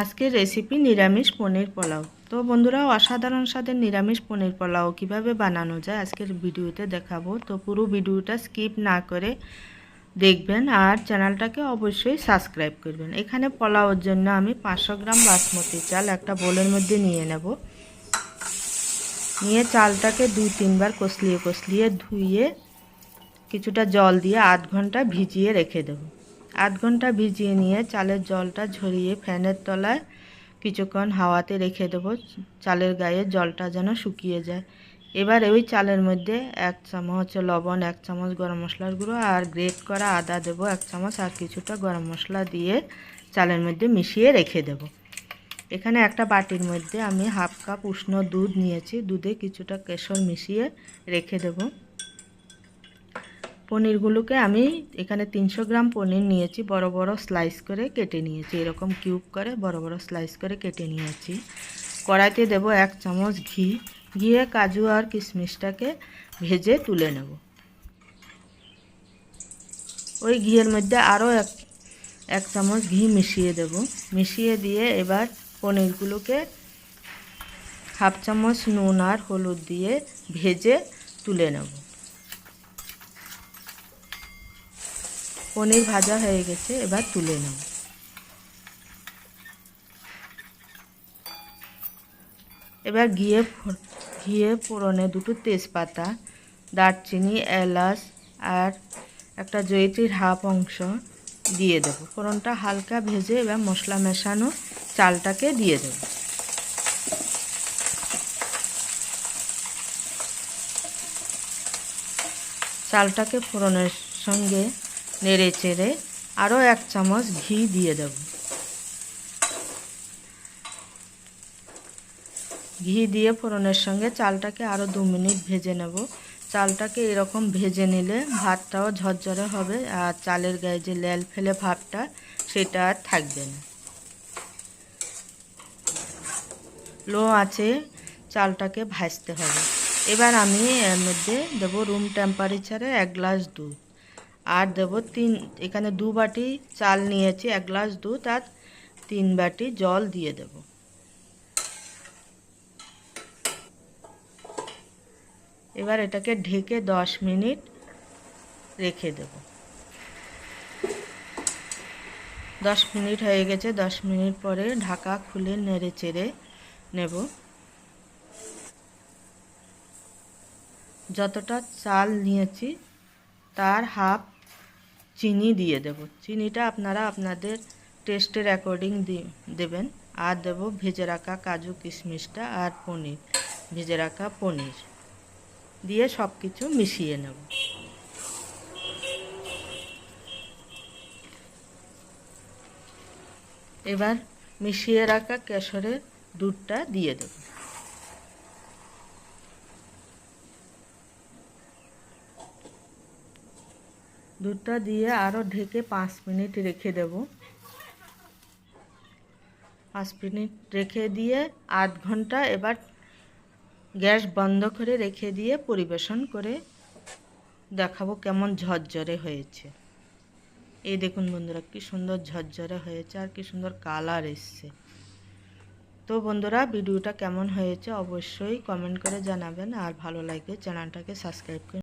আজকের রেসিপি নিরামিষ পনির পোলাও। তো বন্ধুরা, অসাধারণ স্বাদের নিরামিষ পনির পোলাও কীভাবে বানানো যায় আজকের ভিডিওতে দেখাবো। তো পুরো ভিডিওটা স্কিপ না করে দেখবেন আর চ্যানেলটাকে অবশ্যই সাবস্ক্রাইব করবেন। এখানে পোলাওর জন্য আমি পাঁচশো গ্রাম বাসমতি চাল একটা বোলের মধ্যে নিয়ে নেব। নিয়ে চালটাকে দুই তিনবার কষলিয়ে কষলিয়ে ধুয়ে কিছুটা জল দিয়ে আধ ঘণ্টা ভিজিয়ে রেখে দেবো। আধ ঘণ্টা ভিজিয়ে নিয়ে চালের জলটা ঝরিয়ে ফ্যানের তলায় কিছুক্ষণ হাওয়াতে রেখে দেবো। চালের গায়ে জলটা যেন শুকিয়ে যায়। এবার ওই চালের মধ্যে এক চামচ লবণ, এক চামচ গরম মশলার গুঁড়ো আর গ্রেট করা আদা দেবো, এক চামচ আর কিছুটা গরম মশলা দিয়ে চালের মধ্যে মিশিয়ে রেখে দেব। এখানে একটা বাটির মধ্যে আমি হাফ কাপ উষ্ণ দুধ নিয়েছি। দুধে কিছুটা কেশর মিশিয়ে রেখে দেবো। পনিরগুলোকে আমি এখানে তিনশো গ্রাম পনির নিয়েছি, বড় বড় স্লাইস করে কেটে নিয়েছি। এরকম কিউব করে বড় বড় স্লাইস করে কেটে নিয়েছি। কড়াইতে দেব এক চামচ ঘি। ঘিয়ে কাজু আর কিশমিশটাকে ভেজে তুলে নেব। ওই ঘিয়ের মধ্যে আরও এক এক চামচ ঘি মিশিয়ে দেব। মিশিয়ে দিয়ে এবার পনিরগুলোকে হাফ চামচ নুন আর হলুদ দিয়ে ভেজে তুলে নেব। পনির ভাজা হয়ে গেছে, এবার তুলে নেব। এবার ঘিয়ে ঘিয়ে ফোড়নে দুটো তেজপাতা, দারচিনি, এলাচ আর একটা জয়িত্রীর হাফ অংশ দিয়ে দেব। ফোড়নটা হালকা ভেজে এবার মশলা মেশানো চালটাকে দিয়ে দেব। চালটাকে ফোড়নের সঙ্গে নেড়ে চেড়ে আরও এক চামচ ঘি দিয়ে দেব। ঘি দিয়ে ফোড়নের সঙ্গে চালটাকে আরও দু মিনিট ভেজে নেব। চালটাকে এরকম ভেজে নিলে ভাতটাও ঝরঝরে হবে আর চালের গায়ে যে লেল ফেলে ভাবটা সেটা আর থাকবে না। লো আছে চালটাকে ভাজতে হবে। এবার আমি এর মধ্যে দেবো রুম টেম্পারেচারে এক গ্লাস দুধ। আর দেবো তিন, এখানে দু বাটি চাল নিয়েছি, এক গ্লাস দুধ আর তিন বাটি জল দিয়ে দেব। এবার এটাকে ঢেকে দশ মিনিট রেখে দেব। দশ মিনিট হয়ে গেছে, দশ মিনিট পরে ঢাকা খুলে নেড়ে চেড়ে নেব। যতটা চাল নিয়েছি, তার হাফ চিনি দিয়ে দেব। চিনিটা আপনারা আপনাদের টেস্টের অ্যাকর্ডিং দেবেন। আর দেব ভেজে রাখা কাজু কিশমিশটা আর পনির, ভেজে রাখা পনির। দিয়ে সব কিছু মিশিয়ে নেব। এবার মিশিয়ে রাখা কেশরের দুধটা দিয়ে দেব। দুধটা দিয়ে আরও ঢেকে পাঁচ মিনিট রেখে দেব। পাঁচ মিনিট রেখে দিয়ে আধ ঘণ্টা এবার গ্যাস বন্ধ করে রেখে দিয়ে পরিবেশন করে দেখাবো কেমন ঝরঝরে হয়েছে। এই দেখুন বন্ধুরা, কি সুন্দর ঝরঝরে হয়েছে আর কি সুন্দর কালার এসছে। তো বন্ধুরা, ভিডিওটা কেমন হয়েছে অবশ্যই কমেন্ট করে জানাবেন আর ভালো লাগলে চ্যানেলটাকে সাবস্ক্রাইব করে